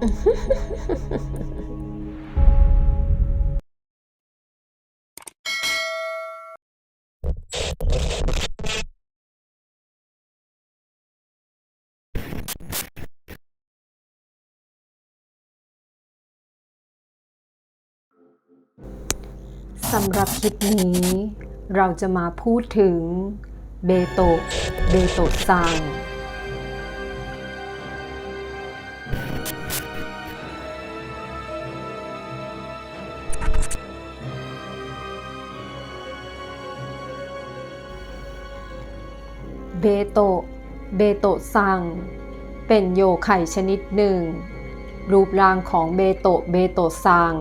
สำหรับคลิปนี้ เราจะมาพูดถึงเบโตะเบโตะซัง เบโตะ เบโตะซัง เป็นโยไข่ชนิดหนึ่ง รูปร่างของเบโตะ เบโตะซัง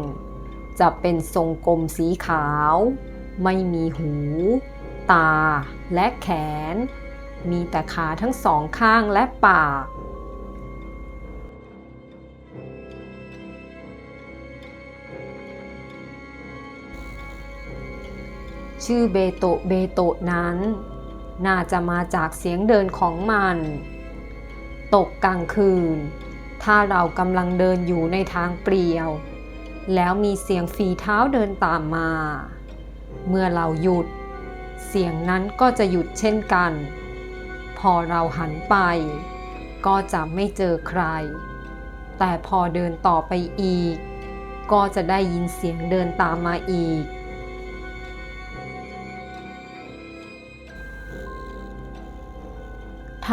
จะเป็นทรงกลมสีขาว ไม่มีหู ตา และแขน มีแต่ขาทั้งสองข้างและปากชื่อเบโตะเบโตะนั้น น่าจะมาจากเสียงเดินของมัน ตกกลางคืน ถ้าเรากำลังเดินอยู่ในทางเปลี่ยว แล้วมีเสียงฝีเท้าเดินตามมา เมื่อเราหยุด เสียงนั้นก็จะหยุดเช่นกัน พอเราหันไป ก็จะไม่เจอใคร แต่พอเดินต่อไปอีก ก็จะได้ยินเสียงเดินตามมาอีก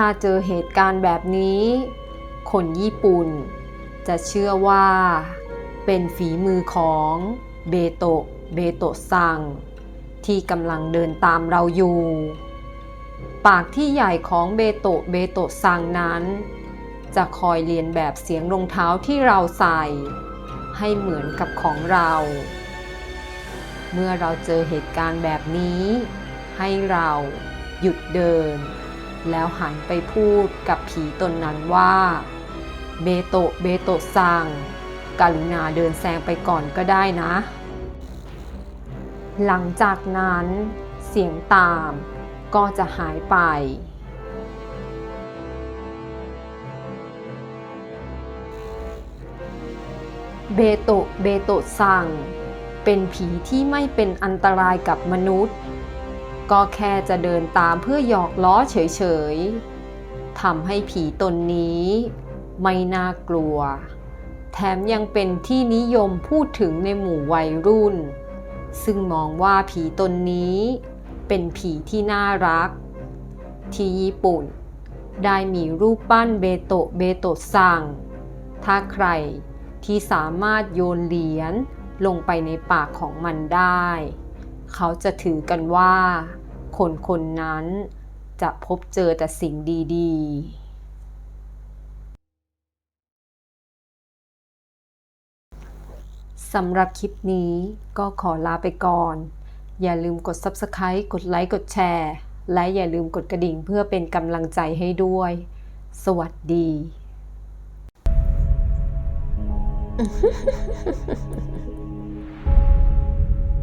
ถ้าเจอเหตุการณ์แบบนี้ คนญี่ปุ่น จะเชื่อว่า เป็นฝีมือของเบโตะเบโตะซัง ที่กำลังเดินตามเราอยู่ ปากที่ใหญ่ของเบโตะเบโตะซังนั้น จะคอยเรียนแบบเสียงรองเท้าที่เราใส่ ให้เหมือนกับของเรา เมื่อเราเจอเหตุการณ์แบบนี้ ให้เราหยุดเดิน แล้วหันไปพูดกับผีตนนั้นว่า เบโตะเบโตะซังกรุณาเดินแซงไปก่อนก็ได้นะ หลังจากนั้นเสียงตามก็จะหายไป เบโตะเบโตะซังเป็นผีที่ไม่เป็นอันตรายกับมนุษย์ ก็แค่จะเดินตามเพื่อหยอกล้อเฉยๆทำให้ผีตนนี้ไม่น่ากลัว แถมยังเป็นที่นิยมพูดถึงในหมู่วัยรุ่น ซึ่งมองว่าผีตนนี้เป็นผีที่น่ารัก ที่ญี่ปุ่น ได้มีรูปปั้นเบโตะเบโตะซังถ้าใครที่สามารถโยนเหรียญลงไปในปากของมันได้ เขาจะถือกันว่า คนคนนั้นจะพบเจอแต่สิ่งดีๆ สำหรับคลิปนี้ก็ขอลาไปก่อน อย่าลืมกด Subscribe กดไลค์ กดแชร์ และอย่าลืมกดกระดิ่งเพื่อเป็นกำลังใจให้ด้วย สวัสดี